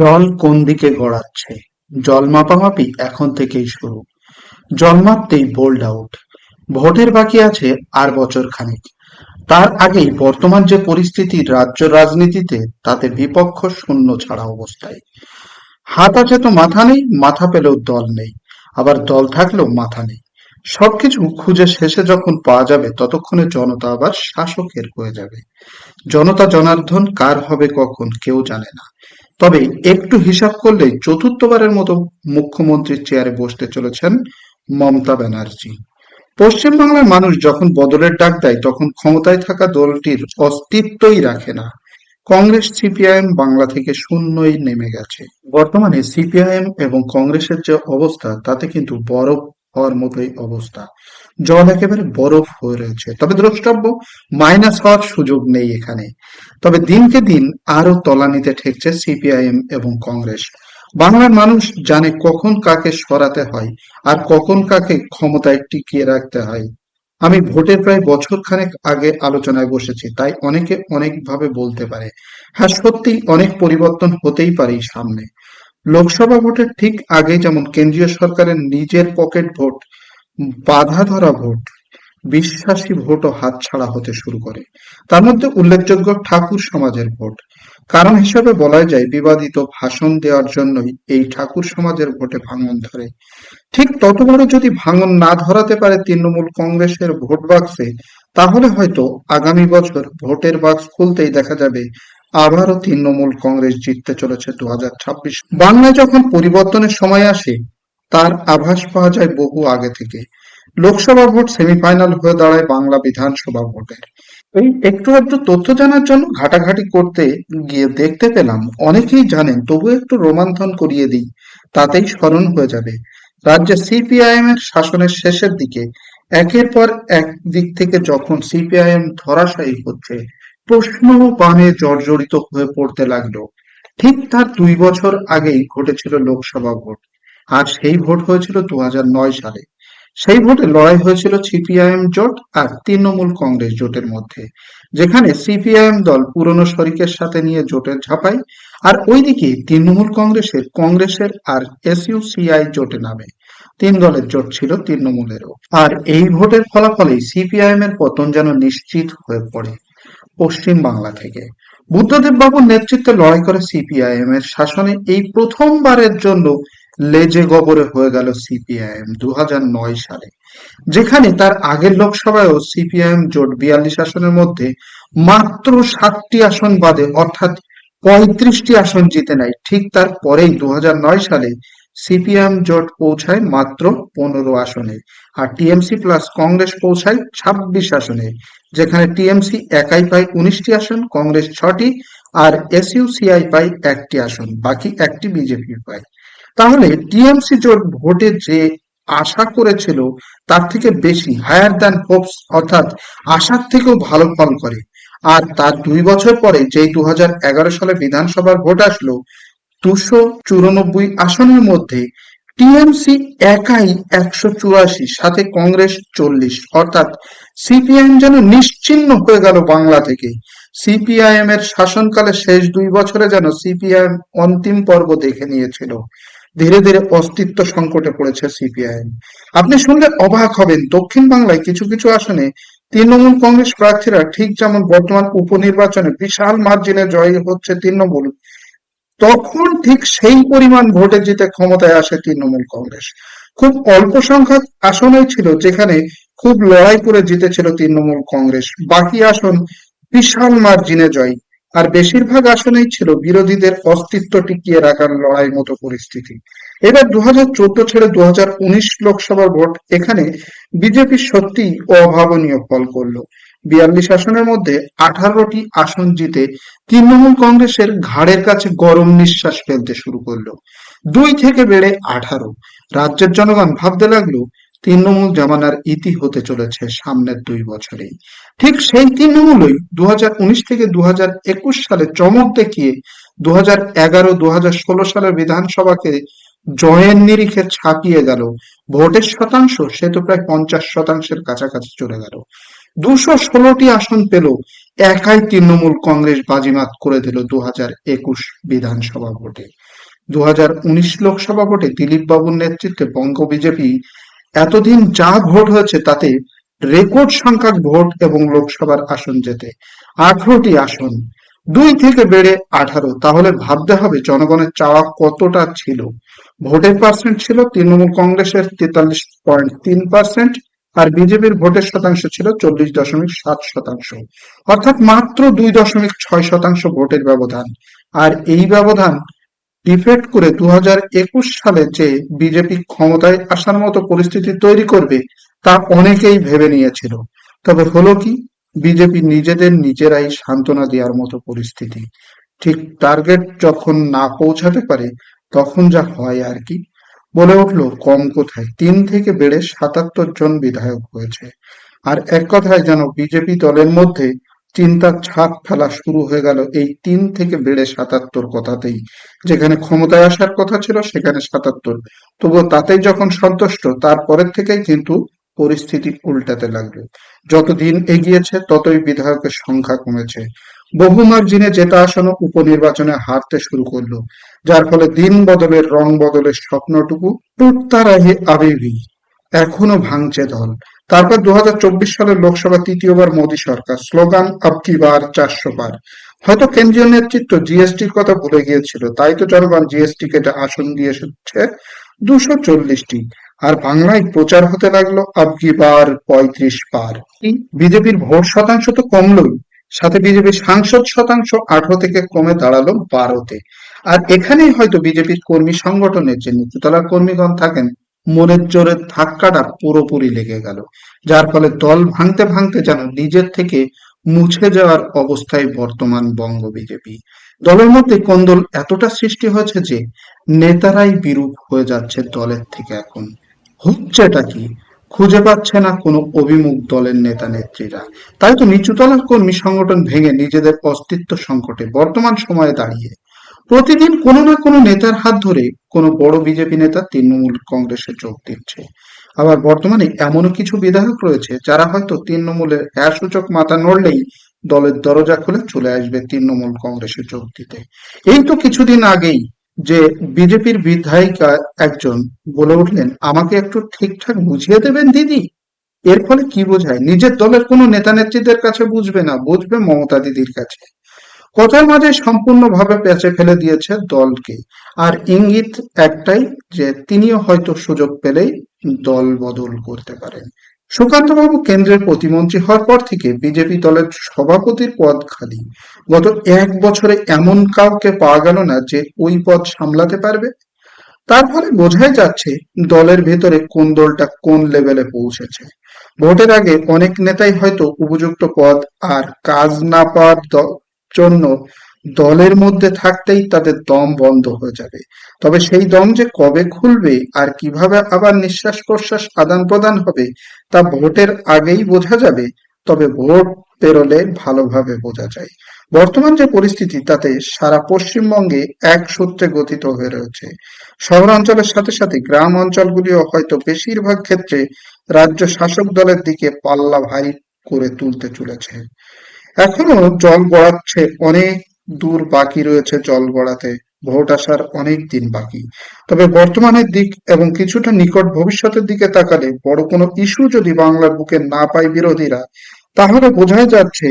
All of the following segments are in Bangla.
জল কোন দিকে গড়াচ্ছে? জল মাপামাপি এখন থেকেই শুরু। জল মাপতেই বোল্ড আউট। ভোটের বাকি আছে আর বছর খানেক। তার আগেই বর্তমান যে পরিস্থিতি রাজ্য রাজনীতিতে, তাতে বিপক্ষ শূন্য ছাড়া অবস্থায়। হাত আছে তো মাথা নেই, মাথা পেলেও দল নেই। আবার দল থাকলেও মাথা নেই। সবকিছু খুঁজে শেষে যখন পাওয়া যাবে, ততক্ষণে জনতা আবার শাসকের হয়ে যাবে। জনতা জনার্দন কার হবে কখন, কেউ জানে না। তবে একটু হিসাব করলে চতুর্থবারের মতো মুখ্যমন্ত্রীর চেয়ারে বসতে চলেছেন মমতা ব্যানার্জি। পশ্চিমবাংলার মানুষ যখন বদলের ডাক দেয়, তখন ক্ষমতায় থাকা দলটির অস্তিত্বই রাখে না। কংগ্রেস, সিপিআইএম বাংলা থেকে শূন্যই নেমে গেছে। বর্তমানে সিপিআইএম এবং কংগ্রেসের যে অবস্থা, তাতে কিন্তু বরফ হওয়ার মতোই অবস্থা। জল একেবারে বরফ হয়ে রয়েছে। তবে দ্রষ্টব্য মাইনাস হওয়ার সুযোগ নেই এখানে। তবে দিনকে দিন আরও তলানিতে ঠেকছে সিপিআইএম এবং কংগ্রেস। বাংলার মানুষ জানে কখন কাকে সরাতে হয় আর কখন কাকে ক্ষমতায় টিকিয়ে রাখতে হয়। আমি ভোটের প্রায় বছর খানেক আগে আলোচনায় বসেছি, তাই অনেকে অনেক ভাবে বলতে পারে। হ্যাঁ সত্যি অনেক পরিবর্তন হতেই পারে সামনে। লোকসভা ভোটের ঠিক আগে যেমন কেন্দ্রীয় সরকারের নিজের পকেট ভোট বাধা ধরা ভোট, বিশ্বাসী ভোট ভোটও হাতছাড়া হতে শুরু করে। তার মধ্যে উল্লেখযোগ্য ঠাকুর সমাজের ভোট। কারণ হিসেবে বলা যায়, বিবাদিত ভাষণ দেওয়ার জন্যই এই ঠাকুর সমাজের ভোটে ভাঙন ধরে। ঠিক তত বড় যদি ভাঙন না ধরাতে পারে তৃণমূল কংগ্রেসের ভোট বাক্সে, তাহলে হয়তো আগামী বছর ভোটের বাক্স খুলতেই দেখা যাবে, আবারও তৃণমূল কংগ্রেস জিততে চলেছে দু হাজার ছাব্বিশ। বাংলায় যখন পরিবর্তনের সময় আসে তার আভাস পাওয়া যায় বহু আগে থেকে। লোকসভা ভোট সেমিফাইনাল হয়ে দাঁড়ায় বাংলা বিধানসভা ভোটের। এই একটু একটু তথ্য জানার জন্য ঘাটাঘাটি করতে গিয়ে দেখতে পেলাম, অনেকেই জানেন, তবু একটু রোমান্থন করিয়ে দিই, তাতেই স্মরণ হয়ে যাবে। রাজ্যে সিপিআইএম এর শাসনের শেষের দিকে, একের পর এক দিক থেকে যখন সিপিআইএম ধরাশায়ী হচ্ছে, প্রশ্ন বানে জর্জরিত হয়ে পড়তে লাগল। ঠিক তার দুই বছর আগেই ঘটেছিল লোকসভা ভোট। আর সেই ভোট হয়েছিল দু হাজার নয় সালে। সেই ভোটে লড়াই হয়েছিল সিপিআইএম জোট আর তৃণমূল কংগ্রেস জোটের মধ্যে, যেখানে সিপিআইএম দল পুরনো শরিকের সাথে নিয়ে জোটের ঝাঁপায় আর ওইদিকে তৃণমূল কংগ্রেসের কংগ্রেসের আর এসইউসিআই জোটে নামে। তিন দলের জোট ছিল তৃণমূলেরও। আর এই ভোটের ফলাফলেই সিপিআইএম এর পতন যেন নিশ্চিত হয়ে পড়ে পশ্চিম বাংলা থেকে। বুদ্ধদেব বাবুর নেতৃত্বে লড়াই করে সিপিআইএম এর শাসনে এই প্রথমবারের জন্য লেজে গবরে হয়ে গেল সিপিআইএম দু হাজার নয় সালে, যেখানে তার আগের লোকসভায়ও সিপিআইএম জোট বিয়াল্লিশ আসনের মধ্যে মাত্র সাতটি আসন বাদে অর্থাৎ পঁয়ত্রিশটি আসন জিতে নেয় ঠিক তার পরেই দু সালে সিপিএম জোট পৌঁছায় মাত্র পনেরো আসনে আর টিএমসি প্লাস কংগ্রেস পৌঁছায় ছাব্বিশ আসনে, যেখানে টিএমসি একাই পায় উনিশটি আসন, কংগ্রেস ছটি আর এসইউসিআই পায় একটি আসন, বাকি একটি বিজেপি পায়। তাহলে টিএমসি জোট ভোটে যে আশা করেছিল, তার থেকে বেশি হায়ার দ্যান হোপস অর্থাৎ আশার থেকেও ভালো ফল করে। আর তার দুই বছর পরে যেই দু হাজার এগারো সালে বিধানসভার ভোট আসলো, দুশো চুরানব্বই আসনের মধ্যে টিএমসি একাই একশো চুরাশি, সাথে কংগ্রেস চল্লিশ। অর্থাৎ সিপিআইএম যেন নিশ্চিহ্ন হয়ে গেল বাংলা থেকে। সিপিআইএম এর শাসনকালে শেষ দুই বছরে যেন সিপিআইএম অন্তিম পর্ব দেখে নিয়েছিল। ধীরে ধীরে অস্তিত্ব সংকটে পড়েছে সিপিআইএম। আপনি শুনলে অবাক হবেন, দক্ষিণ বাংলায় কিছু কিছু আসনে তৃণমূল কংগ্রেস প্রার্থীরা ঠিক যেমন বর্তমান উপনির্বাচনে বিশাল মার্জিনে জয় হচ্ছে তৃণমূল, তখন ঠিক সেই পরিমাণ ভোটে জিতে ক্ষমতায় আসে তৃণমূল কংগ্রেস। খুব অল্প সংখ্যক আসনই ছিল যেখানে খুব লড়াই করে জিতেছিল তৃণমূল কংগ্রেস। বাকি আসন বিশাল মার্জিনে জয়। আর বেশিরভাগ আসনেই ছিল বিরোধীদের অস্তিত্ব টিকিয়ে রাখার লড়াই মতো পরিস্থিতি। এবার দু ছেড়ে দু লোকসভার ভোট এখানে বিজেপি সত্যি অভাবনীয় ফল করল। বিয়াল্লিশ আসনের মধ্যে আঠারোটি আসন জিতে তৃণমূল কংগ্রেসের ঘাড়ের কাছে গরম নিঃশ্বাস ফেলতে শুরু করল। দুই থেকে বেড়ে আঠারো। রাজ্যের জনগণ ভাবতে লাগল তৃণমূল জামানার ইতি হতে চলেছে সামনের দুই বছরেই। ঠিক সেই তৃণমূলই দু থেকে দু সালে চমক দেখিয়ে দু হাজার এগারো দু সালের বিধানসভাকে জয়ের নিরিখে ছাপিয়ে গেল। ভোটের শতাংশ, সে তো প্রায় পঞ্চাশ শতাংশের কাছাকাছি চলে গেল। দুশো ষোলোটি আসন পেল, একাই তৃণমূল কংগ্রেস বাজিমাত করে দিল দু একুশ বিধানসভা ভোটে। দু হাজার উনিশ লোকসভা ভোটে দিলীপ বাবুর নেতৃত্বে বঙ্গ বিজেপি এতদিন যা ভোট হয়েছে তাতে রেকর্ড সংখ্যক ভোট এবং লোকসভার আসন যেতে আঠারোটি আসন, দুই থেকে বেড়ে আঠারো। তাহলে ভাবতে হবে জনগণের চাওয়া কতটা ছিল। ভোটের পার্সেন্ট ছিল তৃণমূল কংগ্রেসের তেতাল্লিশ পয়েন্ট তিন পার্সেন্ট আর বিজেপির ভোটের শতাংশ ছিল চল্লিশ দশমিক সাত শতাংশ। অর্থাৎ মাত্র দুই দশমিক ছয় শতাংশ ভোটের ব্যবধান। আর এই ব্যবধান ডিফেক্ট করে দু সালে যে বিজেপি ক্ষমতায় আসার মতো পরিস্থিতি তৈরি করবে, তা অনেকেই ভেবে নিয়েছিল। তবে হলো কি, বিজেপি নিজেদের নিজেরাই সান্ত্বনা দেওয়ার মতো পরিস্থিতি। ঠিক টার্গেট যখন না পৌঁছাতে পারে, তখন যা হয় আর কি? বলে উঠল, কম কোথায়? তিন থেকে বেড়ে সাতাত্তর জন বিধায়ক হয়েছে। আর এক কথায় যেন বিজেপি দলের মধ্যে চিন্তার ছাপ ফেলা শুরু হয়ে গেল এই তিন থেকে বেড়ে সাতাত্তর কথাতেই। যেখানে ক্ষমতায় আসার কথা ছিল, সেখানে সাতাত্তর। তবুও তাতেই যখন সন্তুষ্ট, তারপরের থেকেই কিন্তু পরিস্থিতি উল্টাতে লাগল। যতদিন এগিয়েছে, ততই বিধায়কের সংখ্যা কমেছে। বহু মার্জিনে জেতা আসনও উপনির্বাচনে হারতে শুরু করল, যার ফলে দিন বদলের, রং বদলের স্বপ্নটুকু টুটতারাহে আবেগী এখনও ভাঙছে দল তারপর দু হাজার চব্বিশ সালের লোকসভা তৃতীয়বার মোদী সরকার। স্লোগান আবকি বার, চারশো বার। হয়তো কেন্দ্রীয় নেতৃত্ব জিএসটির কথা ভুলে গিয়েছিল, তাই তো জনগণ জিএসটি কেটে আসন দিয়ে এসেছে দুশো চল্লিশটি। আর বাংলায় প্রচার হতে লাগল আবকি বার, পঁয়ত্রিশ বার। বিজেপির ভোট শতাংশ তো কমলোই। সাথে বিজেপির সাংসদ শতাংশ আঠারো থেকে কমে দাঁড়াল বারোতে। আর এখানেই হয়তো বিজেপির কর্মী সংগঠনের যে নিচুতলার কর্মীগণ থাকেন মনের জোরে ধাক্কাটা পুরোপুরি লেগে গেল, যার ফলে দল ভাঙতে ভাঙতে যেন নিজের থেকে মুছে যাওয়ার অবস্থায় বর্তমান বঙ্গ বিজেপি। দলের মধ্যে কোন্দল এতটা সৃষ্টি হয়েছে যে নেতারাই বিরূপ হয়ে যাচ্ছে দলের থেকে এখন। হচ্ছেটা কি? খুঁজে পাচ্ছে না কোনো অভিমুখ দলের নেতা নেত্রীরা। তাই তো নিচুতলার কর্মী সংগঠন ভেঙে নিজেদের অস্তিত্ব সংকটে বর্তমান সময়ে দাঁড়িয়ে। প্রতিদিন কোনো না কোনো নেতার হাত ধরে কোনো বড় বিজেপি নেতা তৃণমূল কংগ্রেসে যোগ দিচ্ছে। আবার বর্তমানে এমনও কিছু বিধায়ক রয়েছে যারা হয়তো তৃণমূলের সূচক মাথা নড়লেই দলের দরজা খুলে চলে আসবে তৃণমূল কংগ্রেসে যোগ দিতে। এই তো কিছুদিন আগেই যে বিজেপির বিধায়িকা একজন বলে উঠলেন, আমাকে একটু ঠিকঠাক বুঝিয়ে দেবেন, দিদি? এর ফলে কি বোঝায়? নিজের দলের কোনো নেতা নেত্রীদের কাছে বুঝবে না, বুঝবে মমতা দিদির কাছে। কথার মাঝে সম্পূর্ণভাবে পেঁচে ফেলে দিয়েছে দলকে? আর ইঙ্গিত একটাই যে তিনিও হয়তো সুযোগ পেলেই দল বদল করতে পারেন। সুকান্তবাবু কেন্দ্রের প্রতিমন্ত্রী হওয়ার পর থেকে বিজেপি দলের সভাপতির পদ খালি। গত এক বছরে এমন কাউকে পাওয়া গেল না যে ওই পদ সামলাতে পারবে? তার ফলে বোঝাই যাচ্ছে দলের ভেতরে কোন দলটা কোন লেভেলে পৌঁছেছে। ভোটের আগে অনেক নেতাই হয়তো উপযুক্ত পদ আর কাজ না পাওয়ার জন্য দলের মধ্যে থাকতেই তাদের দম বন্ধ হয়ে যাবে। তবে সেই দম যে কবে খুলবে আর কীভাবে আবার নিঃশ্বাস প্রশ্বাস আদান প্রদান হবে, তা ভোটের আগেই বোঝা যাবে, তবে ভোট পেরোলে ভালোভাবে বোঝা যায়। বর্তমান যে পরিস্থিতি, তাতে সারা পশ্চিমবঙ্গে এক সূত্রে গঠিত হয়ে রয়েছে। শহরাঞ্চলের সাথে সাথে গ্রাম অঞ্চলগুলিও হয়তো বেশিরভাগ ক্ষেত্রে রাজ্য শাসক দলের দিকে পাল্লা ভারী করে তুলতে চলেছে। এখনও জল গড়াচ্ছে অনেক দূর বাকি রয়েছে জল গড়াতে। ভোট আসার অনেক দিন বাকি। তবে বর্তমানের দিক এবং কিছুটা নিকট ভবিষ্যতের দিকে তাকালে বড় কোনো ইস্যু যদি বাংলার বুকে না পায় বিরোধীরা, তাহলে বোঝাই যাচ্ছে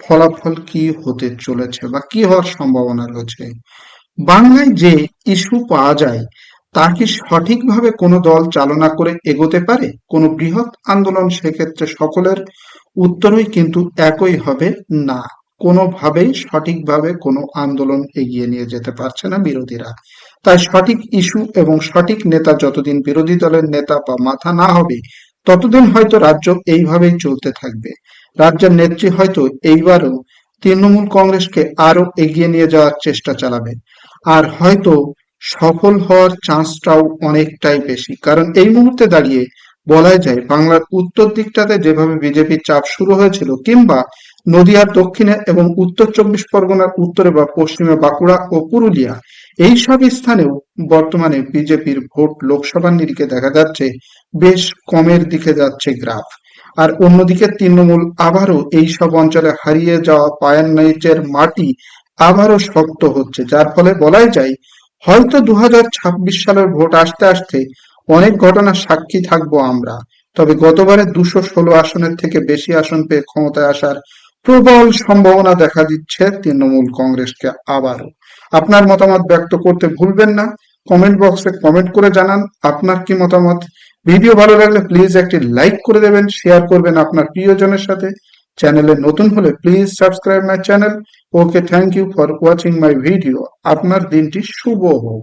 ফলাফল কি হতে চলেছে বা কি হওয়ার সম্ভাবনা রয়েছে। বাংলায় যে ইস্যু পাওয়া যায়, তা কি সঠিকভাবে কোনো দল চালনা করে এগোতে পারে? কোনো বৃহৎ আন্দোলন সেক্ষেত্রে সকলের উত্তরই কিন্তু একই হবে না। কোনোভাবেই সঠিকভাবে কোনো আন্দোলন এগিয়ে নিয়ে যেতে পারছে না বিরোধীরা। তাই সঠিক ইস্যু এবং সঠিক নেতা যতদিন বিরোধী দলের নেতা বা মাথা না হবে, ততদিন হয়তো রাজ্য এইভাবেই চলতে থাকবে। রাজ্যের নেত্রী হয়তো এইবারও তৃণমূল কংগ্রেসকে আরও এগিয়ে নিয়ে যাওয়ার চেষ্টা চালাবে আর হয়তো সফল হওয়ার চান্সটাও অনেকটাই বেশি। কারণ এই মুহূর্তে দাঁড়িয়ে বলাই যায়, বাংলার উত্তর দিকটাতে যেভাবে বিজেপির চাপ শুরু হয়েছিল, কিংবা নদিয়ার দক্ষিণে এবং উত্তর চব্বিশ পরগনার উত্তরে বা পশ্চিমে বাঁকুড়া ও পুরুলিয়া, এই সব স্থানেও বর্তমানে বিজেপির ভোট লোকসভার নিরিখে দেখা যাচ্ছে, বেশ কমের দিকে যাচ্ছে গ্রাফ। আর অন্যদিকে তৃণমূল আবারও এই সব অঞ্চলে হারিয়ে যাওয়া পায়ের নিচের মাটি আবারও শক্ত হচ্ছে, যার ফলে বলাই যায়, হয়তো দু হাজার ছাব্বিশ সালের ভোট আসতে আসতে অনেক ঘটনার সাক্ষী থাকব আমরা। তবে গতবারে দুশো ষোলো আসনের থেকে বেশি আসন পেয়ে ক্ষমতায় আসার প্রবল সম্ভাবনা দেখা দিচ্ছে তৃণমূল কংগ্রেসকে আবারও। আপনার মতামত ব্যক্ত করতে ভুলবেন না। কমেন্ট বক্সে কমেন্ট করে জানান আপনার কি মতামত। ভিডিও ভালো লাগলে প্লিজ একটি লাইক করে দেবেন, শেয়ার করবেন আপনার প্রিয়জনের সাথে। চ্যানেলে নতুন হলে please subscribe my channel. Okay, thank you for watching my video. আপনার দিনটি শুভ হোক।